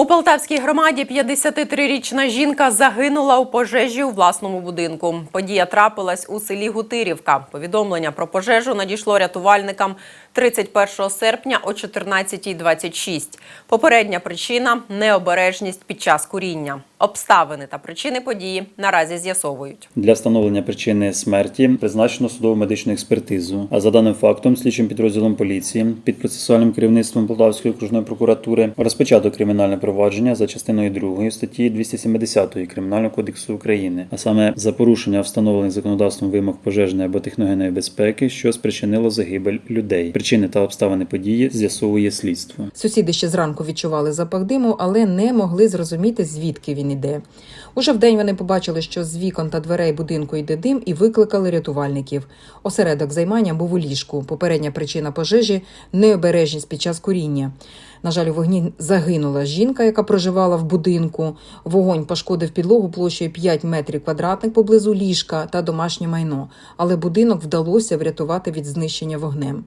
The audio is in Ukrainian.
У Полтавській громаді 53-річна жінка загинула у пожежі у власному будинку. Подія трапилась у селі Гутирівка. Повідомлення про пожежу надійшло рятувальникам 31 серпня о 14.26. Попередня причина необережність під час куріння. Обставини та причини події наразі з'ясовують. Для встановлення причини смерті призначено судово медичну експертизу. А за даним фактом, слідчим підрозділом поліції під процесуальним керівництвом Полтавської окружної прокуратури розпочато кримінальне провадження за частиною 2 статті 270 Кримінального кодексу України, а саме за порушення встановлених законодавством вимог пожежної або техногенної безпеки, що спричинило загибель людей. Причини та обставини події з'ясовує слідство. Сусіди ще зранку відчували запах диму, але не могли зрозуміти, звідки він іде. Уже вдень вони побачили, що з вікон та дверей будинку йде дим, і викликали рятувальників. Осередок займання був у ліжку. Попередня причина пожежі необережність під час куріння. На жаль, у вогні загинула жінка, яка проживала в будинку. Вогонь пошкодив підлогу площею 5 метрів квадратних поблизу ліжка та домашнє майно, але будинок вдалося врятувати від знищення вогнем.